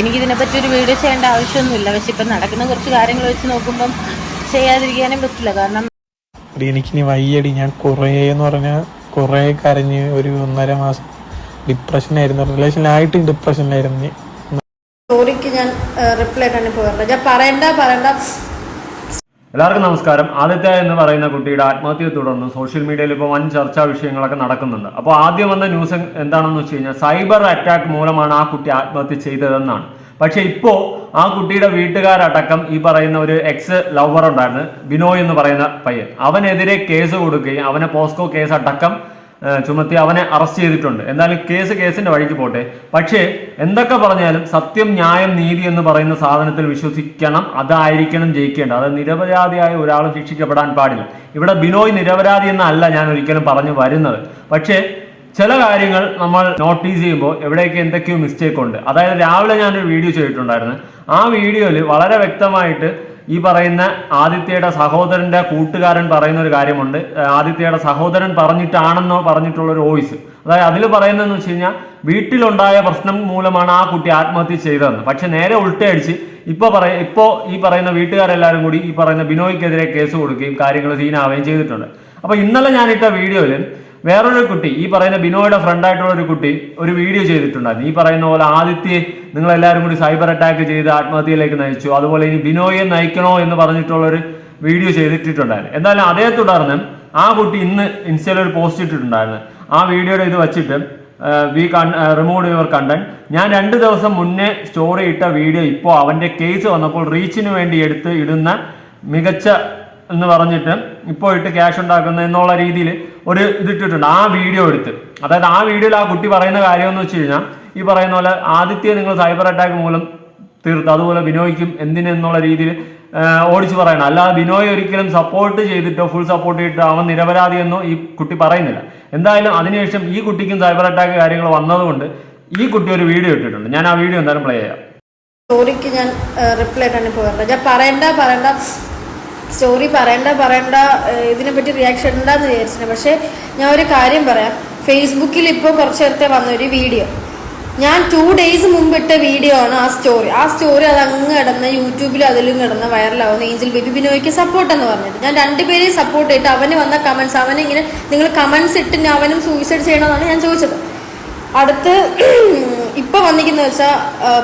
എനിക്കിതിനെപ്പറ്റി ഒരു വീഡിയോ ചെയ്യേണ്ട ആവശ്യമൊന്നുമില്ല. പക്ഷെ ഇപ്പം നടക്കുന്ന കുറച്ച് കാര്യങ്ങൾ വെച്ച് നോക്കുമ്പം ചെയ്യാതിരിക്കാനും പറ്റില്ല. കാരണം എനിക്ക് എനിക്കിനി വയ്യടി. ഞാൻ കുറേ എന്ന് പറഞ്ഞാൽ കുറേ കരഞ്ഞ് ഒരു ഒന്നര മാസം ഡിപ്രഷനായിരുന്നു റിലേഷനിലായിട്ട് ഡിപ്രഷനിലായിരുന്നു ഞാൻ. സ്റ്റോറിക്ക് ഞാൻ റിപ്ലൈ തന്നെ പോകാറുണ്ട് ഞാൻ പറയണ്ട പറയണ്ട. എല്ലാവർക്കും നമസ്കാരം. ആദിത്യ എന്ന് പറയുന്ന കുട്ടിയുടെ ആത്മഹത്യയെ തുടർന്ന് സോഷ്യൽ മീഡിയയിൽ ഇപ്പോൾ വൻ ചർച്ചാ വിഷയങ്ങളൊക്കെ നടക്കുന്നുണ്ട്. അപ്പോൾ ആദ്യം വന്ന ന്യൂസ് എന്താണെന്ന് വെച്ച് കഴിഞ്ഞാൽ സൈബർ അറ്റാക്ക് മൂലമാണ് ആ കുട്ടി ആത്മഹത്യ ചെയ്തതെന്നാണ്. പക്ഷേ ഇപ്പോൾ ആ കുട്ടിയുടെ വീട്ടുകാരടക്കം ഈ പറയുന്ന ഒരു എക്സ് ലവർ ഉണ്ടായിരുന്നു ബിനോയ് എന്ന് പറയുന്ന പയ്യൻ. അവനെതിരെ കേസ് കൊടുക്കുകയും അവനെ പോസ്കോ കേസ് അടക്കം ചുമത്തി അവനെ അറസ്റ്റ് ചെയ്തിട്ടുണ്ട്. എന്തായാലും കേസ് കേസിന്റെ വഴിക്ക് പോട്ടെ. പക്ഷേ എന്തൊക്കെ പറഞ്ഞാലും സത്യം ന്യായം നീതി എന്ന് പറയുന്ന സാധനത്തിൽ വിശ്വസിക്കണം. അതായിരിക്കണം ജയിക്കേണ്ടത്. അത് നിരപരാധിയായ ഒരാളും ശിക്ഷിക്കപ്പെടാൻ പാടില്ല. ഇവിടെ ബിനോയ് നിരപരാധി എന്നല്ല ഞാൻ ഒരിക്കലും പറഞ്ഞു വരുന്നത്. പക്ഷേ ചില കാര്യങ്ങൾ നമ്മൾ നോട്ടീസ് ചെയ്യുമ്പോൾ എവിടെയൊക്കെ എന്തൊക്കെയോ മിസ്റ്റേക്ക് ഉണ്ട്. അതായത് രാവിലെ ഞാനൊരു വീഡിയോ ചെയ്തിട്ടുണ്ടായിരുന്നു. ആ വീഡിയോയിൽ വളരെ വ്യക്തമായിട്ട് ഈ പറയുന്ന ആദിത്യയുടെ സഹോദരന്റെ കൂട്ടുകാരൻ പറയുന്ന ഒരു കാര്യമുണ്ട് ആദിത്യയുടെ സഹോദരൻ പറഞ്ഞിട്ടാണെന്നോ പറഞ്ഞിട്ടുള്ള ഒരു വോയിസ്. അതായത് അതിൽ പറയുന്നതെന്ന് വെച്ച് കഴിഞ്ഞാൽ വീട്ടിലുണ്ടായ പ്രശ്നം മൂലമാണ് ആ കുട്ടി ആത്മഹത്യ ചെയ്തതെന്ന്. പക്ഷെ നേരെ ഉൾട്ടയടിച്ച് ഇപ്പൊ പറയ ഇപ്പോ ഈ പറയുന്ന വീട്ടുകാരെല്ലാവരും കൂടി ഈ പറയുന്ന ബിനോയ്ക്കെതിരെ കേസ് കൊടുക്കുകയും കാര്യങ്ങൾ സീനാവുകയും ചെയ്തിട്ടുണ്ട്. അപ്പൊ ഇന്നലെ ഞാനിട്ട വീഡിയോയിൽ വേറൊരു കുട്ടി ഈ പറയുന്ന ബിനോയുടെ ഫ്രണ്ട് ആയിട്ടുള്ള ഒരു കുട്ടി ഒരു വീഡിയോ ചെയ്തിട്ടുണ്ടായിരുന്നു. ഈ പറയുന്ന പോലെ ആദിത്യെ നിങ്ങൾ എല്ലാവരും കൂടി സൈബർ അറ്റാക്ക് ചെയ്ത് ആത്മഹത്യയിലേക്ക് നയിച്ചു. അതുപോലെ ഇനി ബിനോയെ നയിക്കണോ എന്ന് പറഞ്ഞിട്ടുള്ളൊരു വീഡിയോ ചെയ്തിട്ടുണ്ടായിരുന്നു എന്തായാലും അതേ തുടർന്ന് ആ കുട്ടി ഇന്ന് ഇൻസ്റ്റയിൽ ഒരു പോസ്റ്റ് ഇട്ടിട്ടുണ്ടായിരുന്നു. ആ വീഡിയോയുടെ ഇത് വെച്ചിട്ട് വി കൺ റിമൂവ് യുവർ കണ്ടന്റ് ഞാൻ രണ്ട് ദിവസം മുന്നേ സ്റ്റോറി ഇട്ട വീഡിയോ ഇപ്പോൾ അവന്റെ കേസ് വന്നപ്പോൾ റീച്ചിന് വേണ്ടി എടുത്ത് ഇടുന്ന മികച്ച എന്ന് പറഞ്ഞിട്ട് ഇപ്പോൾ ഇട്ട് ക്യാഷ് ഉണ്ടാക്കുന്ന എന്നുള്ള രീതിയിൽ ഒരു ഇതിട്ടിട്ടുണ്ട്. ആ വീഡിയോ എടുത്ത്. അതായത് ആ വീഡിയോയിൽ ആ കുട്ടി പറയുന്ന കാര്യം എന്ന് വെച്ച് കഴിഞ്ഞാൽ ഈ പറയുന്ന പോലെ ആദിത്യ നിങ്ങൾ സൈബർ അറ്റാക്ക് മൂലം തീർത്ത് അതുപോലെ ബിനോയ്ക്കും എന്തിനെന്നുള്ള രീതിയിൽ ഓടിച്ചു പറയണം. അല്ലാതെ ബിനോയ് ഒരിക്കലും സപ്പോർട്ട് ചെയ്തിട്ടോ ഫുൾ സപ്പോർട്ട് ചെയ്തിട്ടോ അവൻ നിരപരാധി എന്നോ ഈ കുട്ടി പറയുന്നില്ല. എന്തായാലും അതിനുശേഷം ഈ കുട്ടിക്കും സൈബർ അറ്റാക്ക് കാര്യങ്ങൾ വന്നതുകൊണ്ട് ഈ കുട്ടി ഒരു വീഡിയോ ഇട്ടിട്ടുണ്ട്. ഞാൻ ആ വീഡിയോ എന്തായാലും പ്ലേ ചെയ്യാം. സ്റ്റോറിക്ക് ഞാൻ റിപ്ലൈ തന്നെ പോകാറുണ്ട്. ഞാൻ പറയണ്ട പറയണ്ട സ്റ്റോറി പറയണ്ട പറയണ്ട ഇതിനെപ്പറ്റി റിയാക്ഷൻ ഉണ്ടാന്ന് വിചാരിച്ചിട്ടുണ്ട് പക്ഷേ ഞാൻ ഒരു കാര്യം പറയാം. ഫേസ്ബുക്കിൽ ഇപ്പോൾ കുറച്ച് നേരത്തെ വന്നൊരു വീഡിയോ ഞാൻ ടു ഡേയ്സ് മുമ്പ് ഇട്ട വീഡിയോ ആണ് ആ സ്റ്റോറി ആ സ്റ്റോറി അത് അങ്ങ് കിടന്ന് യൂട്യൂബിൽ അതിലും കിടന്ന് വൈറലാവുന്ന ഏഞ്ചൽ ബേബി ബിനോയ്ക്ക് സപ്പോർട്ട് എന്ന് പറഞ്ഞത് ഞാൻ രണ്ടുപേരെയും സപ്പോർട്ട് ചെയ്തിട്ട് അവന് വന്ന കമൻസ് അവനിങ്ങനെ നിങ്ങൾ കമൻസ് ഇട്ട് അവനും സൂയിസൈഡ് ചെയ്യണമെന്നാണ് ഞാൻ ചോദിച്ചത്. അടുത്ത് ഇപ്പൊ വന്നിരിക്കുന്ന വെച്ചാൽ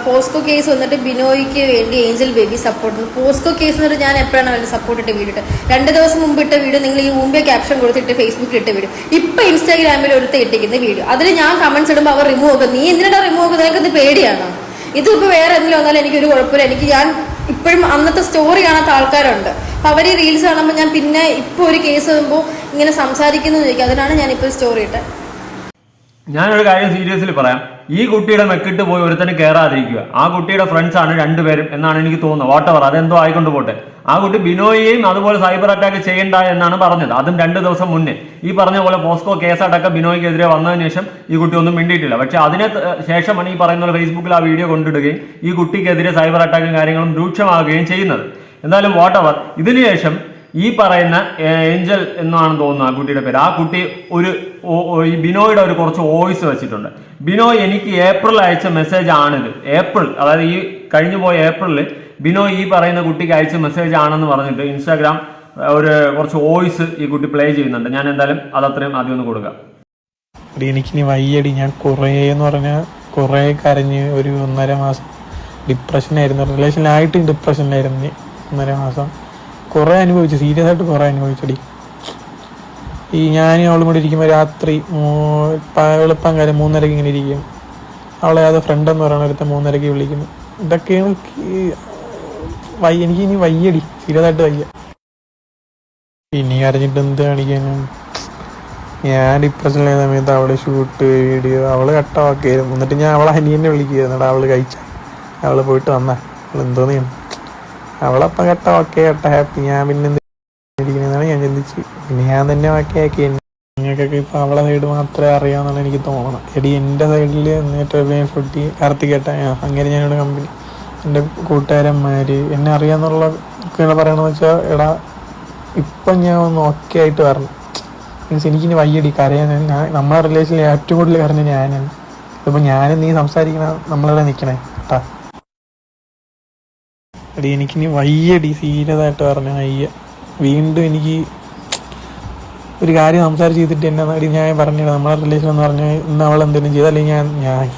പോസ്കോ കേസ് വന്നിട്ട് ബിനോയ്ക്ക് വേണ്ടി Angel Baby support POCSO case എന്നിട്ട് ഞാൻ എപ്പോഴാണ് അവരുടെ സപ്പോർട്ട് ഇട്ട് വീഡിയോ രണ്ട് ദിവസം മുമ്പ് ഇട്ട വീഡിയോ നിങ്ങൾ ഈ മുമ്പേ ക്യാപ്ഷൻ കൊടുത്തിട്ട് ഫേസ്ബുക്കിൽ ഇട്ട വീഡിയോ ഇപ്പൊ ഇൻസ്റ്റാഗ്രാമിൽ ഒരുത്ത് ഇട്ടിരിക്കുന്ന വീഡിയോ അതിൽ ഞാൻ കമന്റ്സ് ഇടുമ്പോൾ അവർ റിമൂവ് ആക്കും. നീ എന്തിനാ റിമൂവ് ആക്കുന്നത് നിനക്ക് പേടിയാണോ? ഇത് ഇപ്പൊ വേറെ എന്തെങ്കിലും വന്നാലും എനിക്ക് ഒരു കുഴപ്പമില്ല. എനിക്ക് ഞാൻ ഇപ്പോഴും അന്നത്തെ സ്റ്റോറി കാണാത്ത ആൾക്കാരുണ്ട്. അപ്പൊ അവർ ഈ റീൽസ് കാണുമ്പോൾ ഞാൻ പിന്നെ ഇപ്പൊ ഒരു കേസ് വരുമ്പോൾ ഇങ്ങനെ സംസാരിക്കുന്നു ചോദിക്കും. അതിനാണ് ഞാൻ ഇപ്പോൾ സ്റ്റോറി ഇട്ടത്. ഞാനൊരു കാര്യം സീരിയസ്ലി പറയാം. ഈ കുട്ടിയുടെ മെക്കിട്ട് പോയി ഒരുത്തന് കയറാതിരിക്കുക ആ കുട്ടിയുടെ ഫ്രണ്ട്സ് ആണ് രണ്ടുപേരും എന്നാണ് എനിക്ക് തോന്നുന്നത്. വാട്ടവർ അതെന്തോ ആയിക്കൊണ്ട് പോട്ടെ. ആ കുട്ടി ബിനോയെയും അതുപോലെ സൈബർ അറ്റാക്ക് ചെയ്യണ്ട എന്നാണ് പറഞ്ഞത്. അതും രണ്ട് ദിവസം മുന്നേ. ഈ പറഞ്ഞ പോലെ പോസ്കോ കേസ് അടക്കം ബിനോയ്ക്കെതിരെ വന്നതിന് ശേഷം ഈ കുട്ടി ഒന്നും മിണ്ടിയിട്ടില്ല. പക്ഷെ അതിന് ശേഷമാണ് ഈ പറയുന്ന ഫേസ്ബുക്കിൽ ആ വീഡിയോ കൊണ്ടിടുകയും ഈ കുട്ടിക്കെതിരെ സൈബർ അറ്റാക്കും കാര്യങ്ങളും രൂക്ഷമാകുകയും ചെയ്യുന്നത്. എന്തായാലും വാട്ടവർ ഇതിനുശേഷം ഈ പറയുന്ന ഏഞ്ചൽ എന്നാണ് തോന്നുന്നു ആ കുട്ടിയുടെ പേര്. ആ കുട്ടി ഒരു ബിനോയുടെ ഒരു കുറച്ച് വോയിസ് വെച്ചിട്ടുണ്ട്. ബിനോ എനിക്ക് ഏപ്രിൽ അയച്ച മെസ്സേജ് ആണിത്. ഏപ്രിൽ അതായത് ഈ കഴിഞ്ഞു പോയ ഏപ്രിലിൽ ബിനോ ഈ പറയുന്ന കുട്ടിക്ക് അയച്ച മെസ്സേജ് ആണെന്ന് പറഞ്ഞിട്ട് ഇൻസ്റ്റാഗ്രാം ഒരു കുറച്ച് വോയിസ് ഈ കുട്ടി പ്ലേ ചെയ്യുന്നുണ്ട്. ഞാൻ എന്തായാലും അത് അത്രയും ആദ്യം ഒന്ന് കൊടുക്കാം. എനിക്ക് എനിക്കിനി വയ്യടി. ഞാൻ കുറേ എന്ന് പറഞ്ഞാൽ കുറേ കരഞ്ഞ് ഒരു ഒന്നര മാസം ഡിപ്രഷനായിരുന്നു. റിലേഷനിലായിട്ട് ഡിപ്രഷനിലായിരുന്നു ഞാൻ. ഒന്നര മാസം. കുറേ അനുഭവിച്ചു. സീരിയസ് ആയിട്ട് കുറേ അനുഭവിച്ചടി. ഈ ഞാൻ അവളും കൂടി ഇരിക്കുമ്പോൾ രാത്രി എളുപ്പം കാര്യം മൂന്നരക്ക് ഇങ്ങനെ ഇരിക്കും. അവളെ അത് ഫ്രണ്ട് എന്ന് പറയുന്ന മൂന്നരക്ക് വിളിക്കുന്നു. ഇതൊക്കെയാണ് വയ്യ എനിക്ക് ഇനി വയ്യടി. സീരിയസ് ആയിട്ട് വയ്യ. ഇനി അറിഞ്ഞിട്ട് എന്ത് കാണിക്കാനും ഞാൻ ഡിപ്രഷനിലായ സമയത്ത് അവൾ ഷൂട്ട് വീഡിയോ അവൾ കട്ടാക്കിയായിരുന്നു എന്നിട്ട് ഞാൻ അവളെ അനിയനെ വിളിക്കുകയായിരുന്നു. അവൾ കഴിച്ച? അവൾ പോയിട്ട് വന്ന? അവൾ എന്തോന്നു ചെയ്യണം അവളപ്പം കേട്ട ഓക്കെ കേട്ട ഹാപ്പി ഞാൻ പിന്നെ ഇരിക്കുന്നതാണ് ഞാൻ ചിന്തിച്ച് പിന്നെ ഞാൻ തന്നെ ഓക്കെ ആക്കി. നിങ്ങൾക്കൊക്കെ ഇപ്പൊ അവളെ സൈഡ് മാത്രമേ അറിയാമെന്നാണ് എനിക്ക് തോന്നണം. എടി എന്റെ സൈഡിൽ ഏറ്റവും ഫുട്ടി കാർത്തികേട്ട അങ്ങനെ ഞാനിവിടെ കമ്പനി എന്റെ കൂട്ടുകാരന്മാര് എന്നെ അറിയാന്നുള്ള ഒക്കെ പറയണമെന്ന് വെച്ചാൽ എടാ ഇപ്പം ഞാൻ ഒന്ന് ഓക്കെ ആയിട്ട് വരണം. മീൻസ് എനിക്കിനി വയ്യടി. കരയാൻ ഞാൻ നമ്മളെ റിലേഷനിൽ ഏറ്റവും കൂടുതൽ കരഞ്ഞ ഞാനാണ്. ഇതിപ്പോൾ ഞാനും നീ സംസാരിക്കണ നമ്മളിവിടെ നിൽക്കണേ കേട്ടാ എടി എനിക്കിനി വയ്യടി സീരിയസ് പറഞ്ഞു പറഞ്ഞ വയ്യ. വീണ്ടും എനിക്ക് ഒരു കാര്യം സംസാരിച്ച് ചെയ്തിട്ട് എന്നെ അടി ഞാൻ പറഞ്ഞത് നമ്മളെ റിലേഷൻ എന്ന് പറഞ്ഞാൽ ഇന്ന് അവൾ എന്തെങ്കിലും ചെയ്തു അല്ലെങ്കിൽ ഞാൻ ഞാൻ.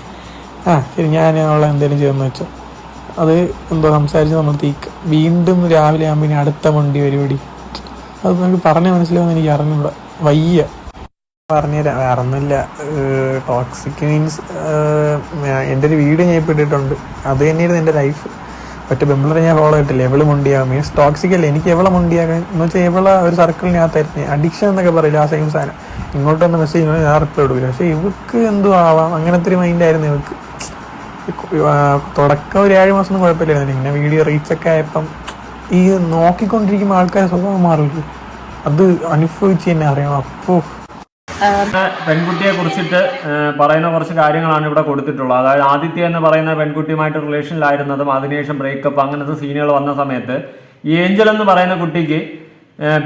ആ ശരി ഞാൻ അവളെ എന്തെങ്കിലും ചെയ്തെന്ന് വെച്ചോ. അത് എന്തോ സംസാരിച്ച് നമ്മൾ തീക്ക. വീണ്ടും രാവിലെ ആകുമ്പോൾ ഇനി അടുത്ത വണ്ടി പരിപാടി അത് നമുക്ക് പറഞ്ഞാൽ മനസ്സിലാവുന്ന എനിക്ക് അറിഞ്ഞൂടാ. വയ്യ. പറഞ്ഞുതരാം. അറിഞ്ഞില്ല ടോക്സിക് മീൻസ് എന്റെ ഒരു വീഡിയോ ഞാൻ ഇപ്പോൾ ഇട്ടിട്ടുണ്ട്. അത് തന്നെയായിരുന്നു എന്റെ ലൈഫ് ഒറ്റ ബെമ്പിളറെ ഞാൻ ഫോളോ ചെയ്തിട്ടില്ല? എവൾ മുണ്ടിയാകും? മീൻസ് ടോക്സിക് അല്ലേ? എനിക്ക് എവളെ മുണ്ടിയാകാൻ? എന്ന് വെച്ചാൽ എവളെ ഒരു സർക്കിളിനകത്തായിരുന്നു അഡിക്ഷൻ എന്നൊക്കെ പറയില്ല ആ സെയിം സാധനം. ഇങ്ങോട്ടൊന്ന് മെസ്സേജ് ചെയ്യണം ഞാൻ റിപ്ലൈ കൊടുക്കില്ല. പക്ഷേ ഇവക്ക് എന്തോ ആവാം? അങ്ങനത്തെ ഒരു മൈൻഡായിരുന്നു ഇവക്ക്. ആ, തുടക്കം ഒരു ഏഴ് മാസം ഒന്നും കുഴപ്പമില്ലായിരുന്നു. പിന്നെ വീഡിയോ റീച്ചൊക്കെ ആയപ്പം ഈ നോക്കിക്കൊണ്ടിരിക്കുമ്പോൾ ആൾക്കാരെ സ്വഭാവം മാറില്ല? അത് അനുഭവിച്ച് തന്നെ അറിയാം അപ്പോ പെൺകുട്ടിയെ കുറിച്ചിട്ട് പറയുന്ന കുറച്ച് കാര്യങ്ങളാണ് ഇവിടെ കൊടുത്തിട്ടുള്ളത്. അതായത് ആദിത്യ എന്ന് പറയുന്ന പെൺകുട്ടിയുമായിട്ട് റിലേഷനിലായിരുന്നതും അതിനുശേഷം ബ്രേക്കപ്പ് അങ്ങനത്തെ സീനുകൾ വന്ന സമയത്ത് ഈ ഏഞ്ചൽ എന്ന് പറയുന്ന കുട്ടിക്ക്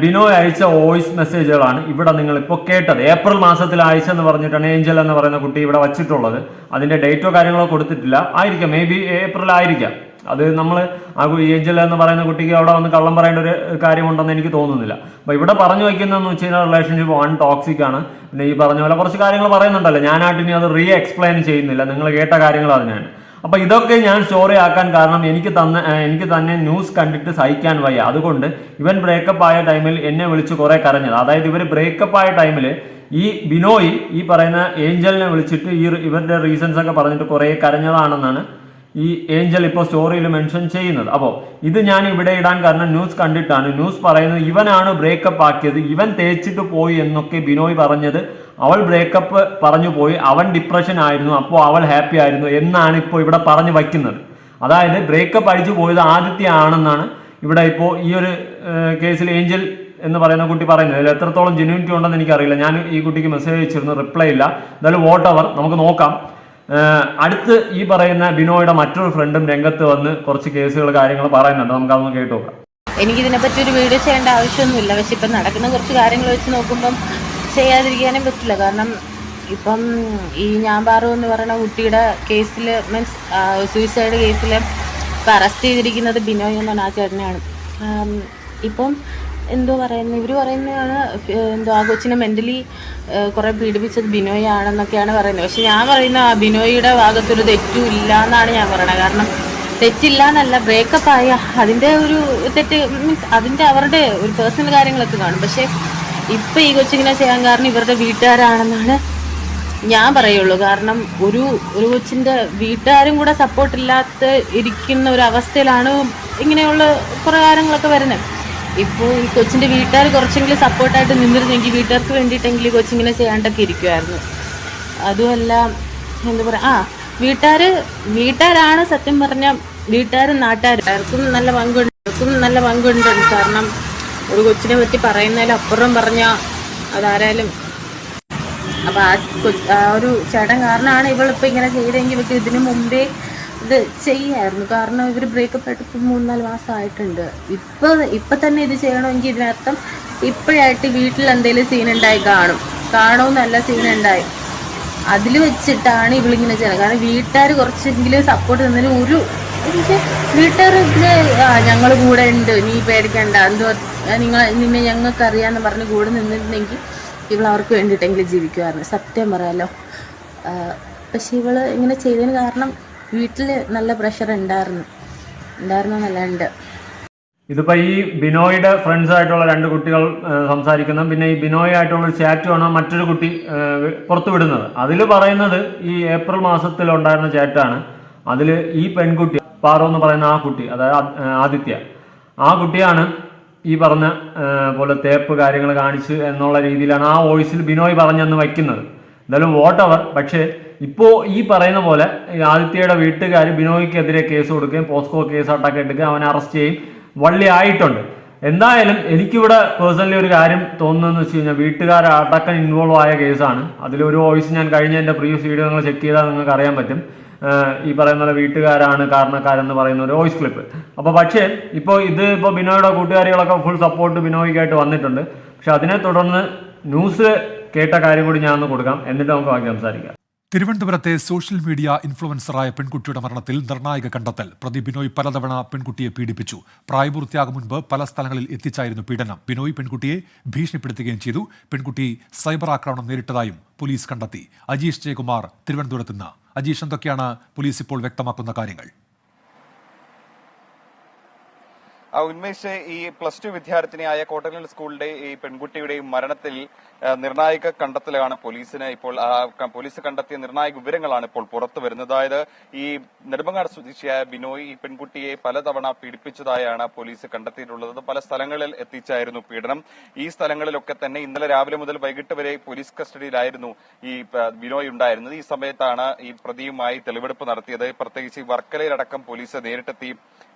ബിനോ അയച്ച വോയിസ് മെസ്സേജുകളാണ് ഇവിടെ നിങ്ങൾ ഇപ്പോൾ കേട്ടത്. ഏപ്രിൽ മാസത്തിൽ അയച്ച എന്ന് പറഞ്ഞിട്ടാണ് ഏഞ്ചൽ എന്ന് പറയുന്ന കുട്ടി ഇവിടെ വച്ചിട്ടുള്ളത്. അതിന്റെ ഡേറ്റോ കാര്യങ്ങളോ കൊടുത്തിട്ടില്ല. ആയിരിക്കാം. മേ ബി ഏപ്രിൽ ആയിരിക്കാം. അത് നമ്മൾ ആ ഏഞ്ചൽ എന്ന് പറയുന്ന കുട്ടിക്ക് അവിടെ വന്ന് കള്ളം പറയേണ്ട ഒരു കാര്യമുണ്ടെന്ന് എനിക്ക് തോന്നുന്നില്ല. അപ്പൊ ഇവിടെ പറഞ്ഞു വയ്ക്കുന്നതെന്ന് വെച്ച് കഴിഞ്ഞാൽ റിലേഷൻഷിപ്പ് വൺ ടോക്സിക് ആണ്. പിന്നെ ഈ പറഞ്ഞ പോലെ കുറച്ച് കാര്യങ്ങൾ പറയുന്നുണ്ടല്ലോ. ഞാനായിട്ട് ഇനി അത് റീ എക്സ്പ്ലെയിൻ ചെയ്യുന്നില്ല. നിങ്ങൾ കേട്ട കാര്യങ്ങൾ അതിനാണ് അപ്പൊ ഇതൊക്കെ ഞാൻ സ്റ്റോറി ആക്കാൻ കാരണം എനിക്ക് തന്നെ എനിക്ക് തന്നെ ന്യൂസ് കണ്ടിട്ട് സഹിക്കാൻ വയ്യ. അതുകൊണ്ട് ഇവൻ ബ്രേക്കപ്പ് ആയ ടൈമിൽ എന്നെ വിളിച്ച് കുറെ കരഞ്ഞത്. അതായത് ഇവർ ബ്രേക്കപ്പ് ആയ ടൈമിൽ ഈ ബിനോയ് ഈ പറയുന്ന ഏഞ്ചലിനെ വിളിച്ചിട്ട് ഈ ഇവരുടെ റീസൺസ് ഒക്കെ പറഞ്ഞിട്ട് കുറെ കരഞ്ഞതാണെന്നാണ് ഈ ഏഞ്ചൽ ഇപ്പോൾ സ്റ്റോറിയിൽ മെൻഷൻ ചെയ്യുന്നത്. അപ്പോൾ ഇത് ഞാൻ ഇവിടെ ഇടാൻ കാരണം ന്യൂസ് കണ്ടിട്ടാണ്. ന്യൂസ് പറയുന്നത് ഇവനാണ് ബ്രേക്കപ്പ് ആക്കിയത്. ഇവൻ തേച്ചിട്ട് പോയി എന്നൊക്കെ ബിനോയ് പറഞ്ഞത്. അവൾ ബ്രേക്കപ്പ് പറഞ്ഞു പോയി. അവൻ ഡിപ്രഷൻ ആയിരുന്നു. അപ്പോൾ അവൾ ഹാപ്പി ആയിരുന്നു എന്നാണ് ഇപ്പോൾ ഇവിടെ പറഞ്ഞു വയ്ക്കുന്നത്. അതായത് ബ്രേക്കപ്പ് അടിച്ചു പോയത് ആദിത്യ ആണെന്നാണ് ഇവിടെ ഇപ്പോൾ ഈ ഒരു കേസിൽ ഏഞ്ചൽ എന്ന് പറയുന്ന കുട്ടി പറയുന്നത്. അതിൽ എത്രത്തോളം ജെന്യൂനിറ്റി ഉണ്ടെന്ന് എനിക്കറിയില്ല. ഞാൻ ഈ കുട്ടിക്ക് മെസ്സേജ് അയച്ചിരുന്നു. റിപ്ലൈ ഇല്ല. എന്തായാലും വോട്ട് അവർ നമുക്ക് നോക്കാം. അടുത്ത് ഈ പറയുന്ന ബിനോയുടെ മറ്റൊരു ഫ്രണ്ടും രംഗത്ത് വന്ന് കുറച്ച് കേസുകൾ കാര്യങ്ങൾ പറയുന്നുണ്ട്. നമുക്ക് അതൊന്ന് കേട്ടു പറ്റി ഒരു വീഡിയോ ചെയ്യേണ്ട ആവശ്യമൊന്നുമില്ല. പക്ഷെ ഇപ്പം നടക്കുന്ന കുറച്ച് കാര്യങ്ങൾ വെച്ച് നോക്കുമ്പം ചെയ്യാതിരിക്കാനും പറ്റില്ല. കാരണം ഇപ്പം ഈ ഞാൻ പാറു എന്ന് പറയുന്ന കുട്ടിയുടെ കേസിൽ മീൻസ് സൂയിസൈഡ് കേസിൽ ഇപ്പം അറസ്റ്റ് ചെയ്തിരിക്കുന്നത് ബിനോയ് എന്ന് ആ ചേട്ടനെയാണ് ഇപ്പം എന്തോ പറയുന്നത്? ഇവർ പറയുന്നതാണ് എന്തോ ആ കൊച്ചിനെ മെന്റലി കുറേ പീഡിപ്പിച്ചത് ബിനോയ് ആണെന്നൊക്കെയാണ് പറയുന്നത്. പക്ഷെ ഞാൻ പറയുന്ന ആ ബിനോയിയുടെ ഭാഗത്തൊരു തെറ്റും ഇല്ല എന്നാണ് ഞാൻ പറയുന്നത്. കാരണം തെറ്റില്ല എന്നല്ല ബ്രേക്കപ്പ് ആയ അതിന്റെ ഒരു തെറ്റ് മീൻസ് അതിന്റെ അവരുടെ ഒരു പേഴ്സണൽ കാര്യങ്ങളൊക്കെ കാണും. പക്ഷേ ഇപ്പം ഈ കൊച്ചിങ്ങനെ ചെയ്യാൻ കാരണം ഇവരുടെ വീട്ടുകാരാണെന്നാണ് ഞാൻ പറയുള്ളൂ. കാരണം ഒരു ഒരു കൊച്ചിന്റെ വീട്ടുകാരും കൂടെ സപ്പോർട്ടില്ലാത്ത ഇരിക്കുന്ന ഒരു അവസ്ഥയിലാണ് ഇങ്ങനെയുള്ള കുറേ കാര്യങ്ങളൊക്കെ വരുന്നത്. ഇപ്പോൾ ഈ കൊച്ചിന്റെ വീട്ടുകാർ കുറച്ചെങ്കിലും സപ്പോർട്ടായിട്ട് നിന്നിരുന്നെങ്കിൽ വീട്ടുകാർക്ക് വേണ്ടിയിട്ടെങ്കിൽ കൊച്ചിങ്ങനെ ചെയ്യാണ്ടൊക്കെ ഇരിക്കുമായിരുന്നു അതുമല്ല എന്താ പറയുക ആ വീട്ടുകാർ വീട്ടുകാരാണ് സത്യം പറഞ്ഞാൽ വീട്ടുകാരും നാട്ടുകാരും. അവർക്കും നല്ല പങ്കുണ്ട് അവർക്കും നല്ല പങ്കുണ്ട്. കാരണം ഒരു കൊച്ചിനെ പറ്റി പറയുന്നതിലപ്പുറം പറഞ്ഞാൽ അതാരായാലും. അപ്പോൾ ആ ഒരു ചേട്ടൻ കാരണമാണ് ഇവളിപ്പോൾ ഇങ്ങനെ ചെയ്തെങ്കിൽ ഇതിനു മുമ്പേ ഇത് ചെയ്യായിരുന്നു. കാരണം ഇവർ ബ്രേക്കപ്പ് ആയിട്ട് ഇപ്പം മൂന്നാൽ മാസം ആയിട്ടുണ്ട് ഇപ്പം ഇപ്പൊ തന്നെ ഇത് ചെയ്യണമെങ്കിൽ ഇതിനർത്ഥം ഇപ്പോഴായിട്ട് വീട്ടിൽ എന്തെങ്കിലും സീൻ ഉണ്ടായി കാണും. നല്ല സീൻ ഉണ്ടായി. അതിൽ വെച്ചിട്ടാണ് ഇവളിങ്ങനെ ചെയ്യുന്നത്. കാരണം വീട്ടുകാർ കുറച്ചെങ്കിലും സപ്പോർട്ട് തന്നതിന് ഒരു വീട്ടുകാർ ഇതിന് ഞങ്ങൾ കൂടെ ഉണ്ട്. നീ പേടിക്കണ്ട. എന്തോ നിങ്ങൾ നിന്നെ ഞങ്ങൾക്ക് അറിയാന്ന് പറഞ്ഞ് കൂടെ നിന്നിരുന്നെങ്കിൽ ഇവൾ അവർക്ക് വേണ്ടിയിട്ടെങ്കിലും ജീവിക്കുമായിരുന്നു. സത്യം പറയാലോ. പക്ഷേ ഇവൾ ഇങ്ങനെ ചെയ്തതിന് കാരണം വീട്ടിൽ നല്ല പ്രഷർ ഉണ്ടായിരുന്നു. ഉണ്ടായിരുന്നു നല്ലുണ്ട് ഇതിപ്പോ ഈ ബിനോയുടെ ഫ്രണ്ട്സ് ആയിട്ടുള്ള രണ്ട് കുട്ടികൾ സംസാരിക്കുന്നു പിന്നെ ഈ ബിനോയ് ആയിട്ടുള്ള ഒരു ചാറ്റുമാണ് മറ്റൊരു കുട്ടി പുറത്തുവിടുന്നത് പുറത്തു വിടുന്നത്. അതിൽ പറയുന്നത് ഈ ഏപ്രിൽ മാസത്തിൽ ഉണ്ടായിരുന്ന ചാറ്റാണ് അതിൽ ഈ പെൺകുട്ടി പാറോ എന്ന് പറയുന്ന ആ കുട്ടി അതായത് ആദിത്യ ആ കുട്ടിയാണ് ഈ പറഞ്ഞ പോലെ തേപ്പ് കാര്യങ്ങൾ കാണിച്ച് എന്നുള്ള രീതിയിലാണ് ആ വോയിസിൽ ബിനോയ് പറഞ്ഞെന്ന് വയ്ക്കുന്നത്. എന്തായാലും വോട്ടവർ പക്ഷേ ഇപ്പോൾ ഈ പറയുന്ന പോലെ ആദിത്യയുടെ വീട്ടുകാർ ബിനോയ്ക്കെതിരെ കേസ് കൊടുക്കുകയും പോസ്കോ കേസ് അട്ടൊക്കെ എടുക്കുകയും അവനെ അറസ്റ്റ് ചെയ്യും. വള്ളി ആയിട്ടുണ്ട്. എന്തായാലും എനിക്കിവിടെ പേഴ്സണലി ഒരു കാര്യം തോന്നുന്നതെന്ന് വെച്ച് കഴിഞ്ഞാൽ വീട്ടുകാർ അടക്കം ഇൻവോൾവ് ആയ കേസാണ് അതിലൊരു വോയിസ് ഞാൻ കഴിഞ്ഞ എന്റെ പ്രീവിയസ് വീഡിയോ നിങ്ങൾ ചെക്ക് ചെയ്താൽ നിങ്ങൾക്ക് അറിയാൻ പറ്റും. ഈ പറയുന്ന പോലെ വീട്ടുകാരാണ് കാരണക്കാരെന്ന് പറയുന്ന ഒരു വോയിസ് ക്ലിപ്പ് അപ്പോൾ പക്ഷേ ഇപ്പോൾ ഇത് ഇപ്പോൾ ബിനോയുടെ കൂട്ടുകാരികളൊക്കെ ഫുൾ സപ്പോർട്ട് ബിനോയ്ക്കായിട്ട് വന്നിട്ടുണ്ട്. പക്ഷെ അതിനെ തുടർന്ന് ന്യൂസ് കേട്ട കാര്യം കൂടി ഞാൻ ഒന്ന് കൊടുക്കാം. എന്നിട്ട് നമുക്ക് ബാക്കി സംസാരിക്കാം. തിരുവനന്തപുരത്തെ സോഷ്യൽ മീഡിയ ഇൻഫ്ലുവൻസറായ പെൺകുട്ടിയുടെ മരണത്തിൽ നിർണായക കണ്ടെത്തൽ. പ്രതി ബിനോയ് പലതവണ പെൺകുട്ടിയെ പീഡിപ്പിച്ചു. പ്രായപൂർത്തിയാകും മുൻപ് പല സ്ഥലങ്ങളിൽ എത്തിച്ചായിരുന്നു പീഡനം. ബിനോയ് പെൺകുട്ടിയെ ഭീഷണിപ്പെടുത്തുകയും ചെയ്തു. പെൺകുട്ടി സൈബർ ആക്രമണം നേരിട്ടതായും പോലീസ് കണ്ടെത്തി. അജീഷ് ജയകുമാർ തിരുവനന്തപുരത്ത് നിന്ന്. അജീഷ് എന്തൊക്കെയാണ് പോലീസ് ഇപ്പോൾ വ്യക്തമാക്കുന്ന കാര്യങ്ങൾ ആ ഉന്മേഷ് ഈ പ്ലസ് ടു വിദ്യാർത്ഥിനിയായ കോട്ടക്കൽ സ്കൂളിന്റെ ഈ പെൺകുട്ടിയുടെയും മരണത്തിൽ നിർണായക കണ്ടെത്തലാണ് പോലീസിന് ഇപ്പോൾ പോലീസ് കണ്ടെത്തിയ നിർണായക വിവരങ്ങളാണ് ഇപ്പോൾ പുറത്തു വരുന്നത്. അതായത് ഈ നെടുമങ്ങാട് സ്വദേശിയായ ബിനോയ് ഈ പെൺകുട്ടിയെ പലതവണ പീഡിപ്പിച്ചതായാണ് പോലീസ് കണ്ടെത്തിയിട്ടുള്ളത്. പല സ്ഥലങ്ങളിൽ എത്തിച്ചായിരുന്നു പീഡനം. ഈ സ്ഥലങ്ങളിലൊക്കെ തന്നെ ഇന്നലെ രാവിലെ മുതൽ വൈകിട്ട് വരെ പോലീസ് കസ്റ്റഡിയിലായിരുന്നു ഈ ബിനോയ് ഉണ്ടായിരുന്നത്. ഈ സമയത്താണ് ഈ പ്രതിയുമായി തെളിവെടുപ്പ് നടത്തിയത്. പ്രത്യേകിച്ച് വർക്കലയിലടക്കം പോലീസ് നേരിട്ടെത്തി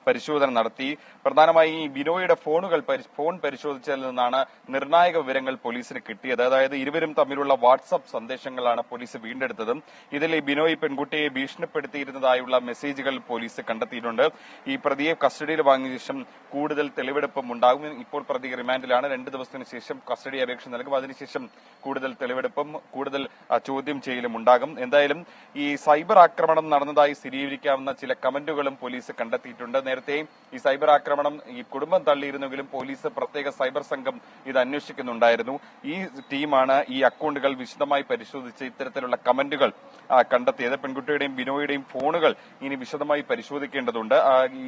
പരിശോധന നടത്തി. പ്രധാനമായി ഈ ബിനോയുടെ ഫോണുകൾ ഫോൺ പരിശോധിച്ചതിൽ നിന്നാണ് നിർണായക വിവരങ്ങൾ പോലീസിന് കിട്ടിയത്. അതായത് ഇരുവരും തമ്മിലുള്ള വാട്സപ്പ് സന്ദേശങ്ങളാണ് പോലീസ് വീണ്ടെടുത്തത്. ഇതിൽ ഈ ബിനോയ് പെൺകുട്ടിയെ ഭീഷണിപ്പെടുത്തിയിരുന്നതായുള്ള മെസ്സേജുകൾ പോലീസ് കണ്ടെത്തിയിട്ടുണ്ട്. ഈ പ്രതിയെ കസ്റ്റഡിയിൽ വാങ്ങിയ ശേഷം കൂടുതൽ തെളിവെടുപ്പും ഉണ്ടാകും. ഇപ്പോൾ പ്രതി റിമാൻഡിലാണ്. രണ്ട് ദിവസത്തിന് ശേഷം കസ്റ്റഡി അപേക്ഷ നൽകും. അതിനുശേഷം കൂടുതൽ തെളിവെടുപ്പും കൂടുതൽ ചോദ്യം ചെയ്യലും ഉണ്ടാകും. എന്തായാലും ഈ സൈബർ ആക്രമണം നടന്നതായി സ്ഥിരീകരിക്കാവുന്ന ചില കമന്റുകളും പോലീസ് കണ്ടെത്തിയിട്ടുണ്ട്. നേരത്തെ ഈ സൈബർ ആക്രമണം ഈ കുടുംബം തള്ളിയിരുന്നെങ്കിലും പോലീസ് പ്രത്യേക സൈബർ സംഘം ഇത് അന്വേഷിക്കുന്നുണ്ടായിരുന്നു. ഈ ടീമാണ് ഈ അക്കൌണ്ടുകൾ വിശദമായി പരിശോധിച്ച് ഇത്തരത്തിലുള്ള കമന്റുകൾ കണ്ടെത്തിയത്. പെൺകുട്ടിയുടെയും ബിനോയുടെയും ഫോണുകൾ ഇനി വിശദമായി പരിശോധിക്കേണ്ടതുണ്ട്.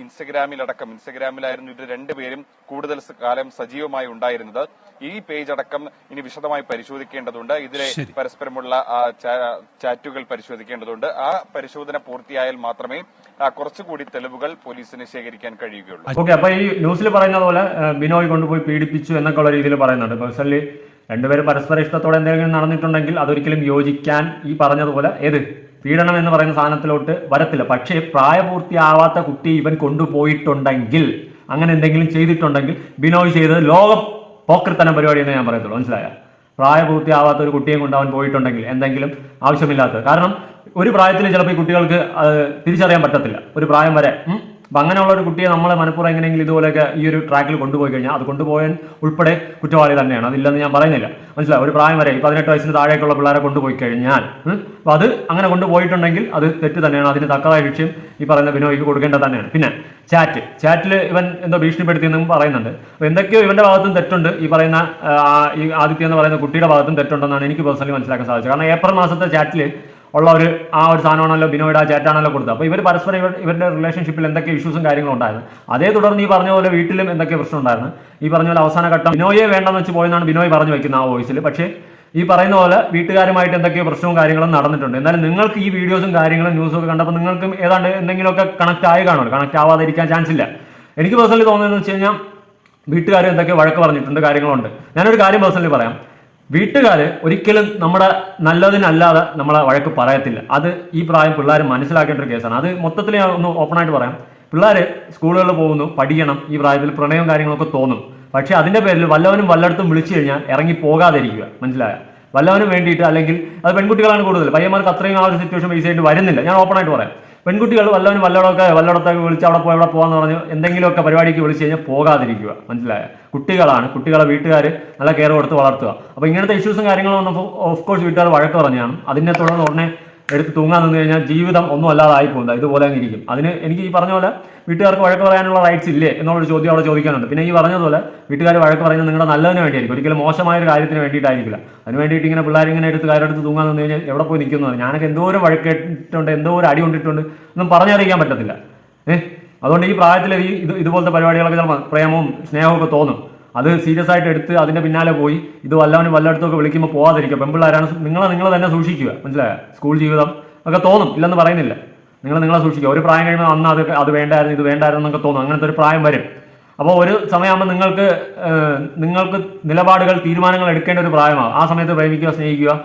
ഇൻസ്റ്റഗ്രാമിലടക്കം ഇൻസ്റ്റഗ്രാമിലായിരുന്നു ഇത് രണ്ടുപേരും കൂടുതൽ കാലം സജീവമായി ഉണ്ടായിരുന്നത്. ഈ പേജ് അടക്കം ഇനി വിശദമായി പരിശോധിക്കേണ്ടതുണ്ട്. ഇതിലെ പരസ്പരമുള്ള ചാറ്റുകൾ പരിശോധിക്കേണ്ടതുണ്ട്. ആ പരിശോധന പൂർത്തിയായാൽ മാത്രമേ കുറച്ചുകൂടി തെളിവുകൾ പോലീസിന് ശേഖരിക്കാൻ കഴിയുകയുള്ളൂ. ഓക്കെ അപ്പൊ ഈ ന്യൂസിൽ പറയുന്ന പോലെ ബിനോയ് കൊണ്ടുപോയി പീഡിപ്പിച്ചു എന്നൊക്കെ ഉള്ള രീതിയിൽ പറയുന്നുണ്ട്. പേഴ്സണലി രണ്ടുപേരും പരസ്പര ഇഷ്ടത്തോടെ എന്തെങ്കിലും നടന്നിട്ടുണ്ടെങ്കിൽ അതൊരിക്കലും യോജിക്കാൻ ഈ പറഞ്ഞതുപോലെ ഏത്? പീഡനം എന്ന് പറയുന്ന സാധനത്തിലോട്ട് വരത്തില്ല. പക്ഷേ പ്രായപൂർത്തിയാവാത്ത കുട്ടി ഇവൻ കൊണ്ടുപോയിട്ടുണ്ടെങ്കിൽ അങ്ങനെ എന്തെങ്കിലും ചെയ്തിട്ടുണ്ടെങ്കിൽ ബിനോയ് ചെയ്തത് ലോക പോക്കൃത്തനം പരിപാടി എന്ന് ഞാൻ പറയത്തുള്ളൂ. മനസ്സിലായ? പ്രായപൂർത്തിയാവാത്ത ഒരു കുട്ടിയെ കൊണ്ട് അവൻ പോയിട്ടുണ്ടെങ്കിൽ എന്തെങ്കിലും ആവശ്യമില്ലാത്തത്. കാരണം ഒരു പ്രായത്തിൽ ചിലപ്പോൾ ഈ കുട്ടികൾക്ക് തിരിച്ചറിയാൻ പറ്റത്തില്ല. ഒരു പ്രായം വരെ. അപ്പൊ അങ്ങനെയുള്ള ഒരു കുട്ടിയെ നമ്മളെ മനഃപൂർവം എങ്ങനെയെങ്കിലും ഇതുപോലെയൊക്കെ ഈ ഒരു ട്രാക്കിൽ കൊണ്ടുപോയി കഴിഞ്ഞാൽ അത് കൊണ്ടുപോയൻ ഉൾപ്പെടെ കുറ്റവാളി തന്നെയാണ്. അതില്ലെന്ന് ഞാൻ പറയുന്നില്ല. മനസ്സിലായി? ഒരു പ്രായം വരെ ഈ പതിനെട്ട് വയസ്സിന് താഴേക്കുള്ള പിള്ളേരെ കൊണ്ടുപോയി കഴിഞ്ഞാൽ അപ്പോൾ അത് അങ്ങനെ കൊണ്ടുപോയിട്ടുണ്ടെങ്കിൽ അത് തെറ്റ് തന്നെയാണ്. അതിന് തക്കതായ ശിക്ഷയും ഈ പറയുന്ന ബിനോയ്ക്ക് കൊടുക്കേണ്ടത് തന്നെയാണ്. പിന്നെ ചാറ്റ് ചാറ്റിൽ ഇവൻ എന്തോ ഭീഷണിപ്പെടുത്തിയെന്നും പറയുന്നുണ്ട്. അപ്പോൾ എന്തൊക്കെയോ ഇവന്റെ ഭാഗത്തും തെറ്റുണ്ട്. ഈ പറയുന്ന ഈ ആദിത്യ എന്ന് പറയുന്ന കുട്ടിയുടെ ഭാഗത്തും തെറ്റുണ്ടെന്നാണ് എനിക്ക് പേഴ്സണലി മനസ്സിലാക്കാൻ സാധിച്ചത്. കാരണം ഏപ്രിൽ മാസത്തെ ചാറ്റിൽ ഉള്ള ഒരു ആ ഒരു സാധനമാണല്ലോ ബിനോയുടെ ആ ചേട്ടാണല്ലോ കൊടുത്തത്. അപ്പോൾ ഇവർ പരസ്പരം ഇവർ ഇവരുടെ റിലേഷൻഷിപ്പിൽ എന്തൊക്കെ ഇഷ്യൂസും കാര്യങ്ങളും ഉണ്ടായിരുന്നു. അതേ തുടർന്ന് ഈ പറഞ്ഞ പോലെ വീട്ടിലും എന്തൊക്കെ പ്രശ്നം ഉണ്ടായിരുന്നു. ഈ പറഞ്ഞ പോലെ അവസാന ഘട്ടം ബിനോയെ വേണ്ടെന്ന് വെച്ച് പോയെന്നാണ് ബിനോയ് പറഞ്ഞു വെക്കുന്ന ആ വോയിസിൽ പക്ഷേ ഈ പറയുന്ന പോലെ വീട്ടുകാരുമായിട്ട് എന്തൊക്കെയോ പ്രശ്നവും കാര്യങ്ങളും നടന്നിട്ടുണ്ട്. എന്നാലും നിങ്ങൾക്ക് ഈ വീഡിയോസും കാര്യങ്ങളും ന്യൂസും ഒക്കെ കണ്ടപ്പോൾ നിങ്ങൾക്കും ഏതാണ്ട് എന്തെങ്കിലുമൊക്കെ കണക്ട് ആയി കാണുമല്ലോ കണക്ട് ആവാതിരിക്കാൻ ചാൻസ് ഇല്ല. എനിക്ക് പേഴ്സണലി തോന്നുന്നതെന്ന് വെച്ച് കഴിഞ്ഞാൽ വീട്ടുകാരും എന്തൊക്കെ വഴക്ക് പറഞ്ഞിട്ടുണ്ട് കാര്യങ്ങളുണ്ട്. ഞാനൊരു കാര്യം പേഴ്സണലി പറയാം. വീട്ടുകാർ ഒരിക്കലും നമ്മുടെ നല്ലതിനല്ലാതെ നമ്മളെ വഴക്ക് പറയത്തില്ല. അത് ഈ പ്രായം പിള്ളേർ മനസ്സിലാക്കേണ്ട ഒരു കേസാണ്. അത് മൊത്തത്തിൽ ഞാൻ ഒന്ന് ഓപ്പണായിട്ട് പറയാം. പിള്ളേർ സ്കൂളുകളിൽ പോകുന്നു പഠിക്കണം ഈ പ്രായത്തിൽ പ്രണയവും കാര്യങ്ങളൊക്കെ തോന്നും. പക്ഷേ അതിന്റെ പേരിൽ വല്ലവനും വല്ലയിടത്തും വിളിച്ചു കഴിഞ്ഞാൽ ഇറങ്ങി പോകാതിരിക്കുക. മനസ്സിലായ? വല്ലവനും വേണ്ടിയിട്ട് അല്ലെങ്കിൽ അത് പെൺകുട്ടികളാണ് കൂടുതൽ. പയ്യന്മാർക്ക് അത്രയും ആ ഒരു സിറ്റുവേഷൻ ഫേസ് ആയിട്ട് വരുന്നില്ല. ഞാൻ ഓപ്പണായിട്ട് പറയാം. പെൺകുട്ടികൾ വല്ലവനും വല്ലവടൊക്കെ വല്ലയിടത്തൊക്കെ വിളിച്ച് അവിടെ പോയി അവിടെ പോകാന്ന് പറഞ്ഞ് എന്തെങ്കിലുമൊക്കെ പരിപാടിക്ക് വിളിച്ച് കഴിഞ്ഞാൽ പോകാതിരിക്കുക. മനസ്സിലായ? കുട്ടികളാണ്. കുട്ടികളെ വീട്ടുകാർ നല്ല കെയർ കൊടുത്ത് വളർത്തുക. അപ്പോൾ ഇങ്ങനത്തെ ഇഷ്യൂസും കാര്യങ്ങളും വന്നപ്പോൾ ഓഫ് കോഴ്സ് വീട്ടുകാർ വഴക്ക് പറഞ്ഞാണ് അതിനെ തുടർന്ന് ഉടനെ എടുത്ത് തൂങ്ങാൻ നിന്ന് കഴിഞ്ഞാൽ ജീവിതം ഒന്നും അല്ലാതായി പോകുന്നത് ഇതുപോലെ അങ്ങ് ഇരിക്കും. അതിന് എനിക്ക് ഈ പറഞ്ഞ പോലെ വീട്ടുകാർക്ക് വഴക്ക് പറയാനുള്ള റൈറ്റ്സ് ഇല്ലേ എന്നുള്ളൊരു ചോദ്യം അവിടെ ചോദിക്കാനുണ്ട്. പിന്നെ ഈ പറഞ്ഞതുപോലെ വീട്ടുകാർ വഴക്ക് പറയുന്നത് നിങ്ങളുടെ നല്ലതിന് വേണ്ടിയായിരിക്കും. ഒരിക്കലും മോശമായ ഒരു കാര്യത്തിന് വേണ്ടിയിട്ടായിരിക്കില്ല. അതിന് വേണ്ടിയിട്ട് ഇങ്ങനെ പിള്ളേർ ഇങ്ങനെ എടുത്ത് കാര്യമെടുത്ത് തൂങ്ങാൻ നിന്ന് കഴിഞ്ഞാൽ എവിടെ പോയി നിൽക്കുന്നു ഞാനൊക്കെ എന്തോരം വഴക്കേറ്റിട്ടുണ്ട് എന്തോരം അടി കൊണ്ടിട്ടുണ്ട് ഒന്നും പറഞ്ഞറിയിക്കാൻ പറ്റത്തില്ല. ഏഹ് അതുകൊണ്ട് ഈ പ്രായത്തിൽ ഈ ഇത് ഇതുപോലത്തെ പരിപാടികളൊക്കെ പ്രേമവും സ്നേഹവും ഒക്കെ തോന്നും. അത് സീരിയസ് ആയിട്ട് എടുത്ത് അതിന്റെ പിന്നാലെ പോയി. ഇത് വല്ലവനും വല്ലയിടത്തൊക്കെ വിളിക്കുമ്പോൾ പോകാതിരിക്കുക പെമ്പിള്ളാരാണ് നിങ്ങളെ നിങ്ങൾ തന്നെ സൂക്ഷിക്കുക. മനസ്സിലായോ? സ്കൂൾ ജീവിതം ഒക്കെ തോന്നും. ഇല്ലെന്ന് പറയുന്നില്ല. നിങ്ങൾ നിങ്ങളെ സൂക്ഷിക്കുക. ഒരു പ്രായം കഴിയുമ്പോൾ അന്ന് അത് അത് വേണ്ടായിരുന്നു ഇത് വേണ്ടായിരുന്നു എന്നൊക്കെ തോന്നും. അങ്ങനത്തെ ഒരു പ്രായം വരും. അപ്പോൾ ഒരു സമയമാകുമ്പോൾ നിങ്ങൾക്ക് നിങ്ങൾക്ക് നിലപാടുകൾ തീരുമാനങ്ങൾ എടുക്കേണ്ട ഒരു പ്രായമാകും. ആ സമയത്ത് പ്രേമിക്കുക സ്നേഹിക്കുക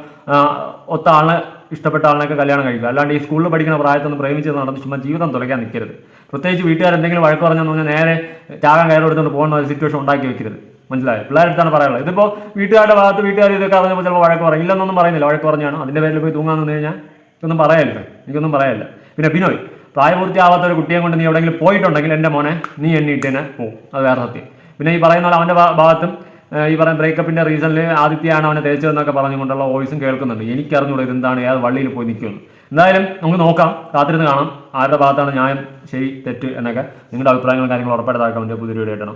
ഒത്ത ആളിനെ ഇഷ്ടപ്പെട്ട ആളിനൊക്കെ കല്യാണം കഴിക്കുക. അല്ലാണ്ട് ഈ സ്കൂളിൽ പഠിക്കുന്ന പ്രായത്തൊന്നും പ്രേമിച്ച് നടന്ന് ചുമ്മാ ജീവിതം തുടയ്ക്കാൻ നിൽക്കരുത് പ്രത്യേകിച്ച് വീട്ടുകാർ എന്തെങ്കിലും വഴക്ക് പറഞ്ഞെന്ന് പറഞ്ഞാൽ നേരെ ചാകാൻ കയറി എടുത്തുകൊണ്ട് പോകുന്ന ഒരു സിറ്റുവേഷൻ ഉണ്ടാക്കി വെക്കരുത്. മനസ്സിലായോ? പിള്ളേരെടുത്താണ് പറയാനുള്ളത്. ഇതിപ്പോൾ വീട്ടുകാരുടെ ഭാഗത്ത് വീട്ടുകാർ ഇതൊക്കെ അറിഞ്ഞപ്പോൾ ചിലപ്പോൾ വഴക്ക് പറയും. ഇല്ലെന്നൊന്നും പറയുന്നില്ല. വഴക്ക് പറഞ്ഞാണ്. അതിന്റെ പേരിൽ പോയി തൂങ്ങാൻ നിന്ന് കഴിഞ്ഞാൽ ഇതൊന്നും പറയാനില്ല എനിക്കൊന്നും പറയല്ല. പിന്നെ ബിനോയ് പ്രായപൂർത്തിയാവാത്ത ഒരു കുട്ടിയെ കൊണ്ട് നീ എവിടെയെങ്കിലും പോയിട്ടുണ്ടെങ്കിൽ എന്റെ മോനെ നീ എണ്ണീട്ടേനെ പോവും അത് വേറെ സത്യം. പിന്നെ ഈ പറയുന്ന പോലെ അവന്റെ ഭാഗത്തും ഈ പറയുന്ന ബ്രേക്കപ്പിന്റെ റീസണിൽ ആദിത്യയാണ് അവനെ തേച്ചതെന്നൊക്കെ പറഞ്ഞുകൊണ്ടുള്ള വോയിസും കേൾക്കുന്നുണ്ട്. എനിക്കറിഞ്ഞൂടെ ഇതെന്താണ്. ഏത് വള്ളിയിൽ പോയി നിൽക്കുന്നു എന്തായാലും നമുക്ക് നോക്കാം. കാത്തിരുന്ന് കാണാം. ആരുടെ ഭാഗത്താണ് ന്യായം ശരി തെറ്റ് എന്നൊക്കെ. നിങ്ങളുടെ അഭിപ്രായങ്ങളും കാര്യങ്ങളും ഉറപ്പായിട്ട് താഴെ കമന്റ് പുതിയ വീഡിയോ ഇടണം.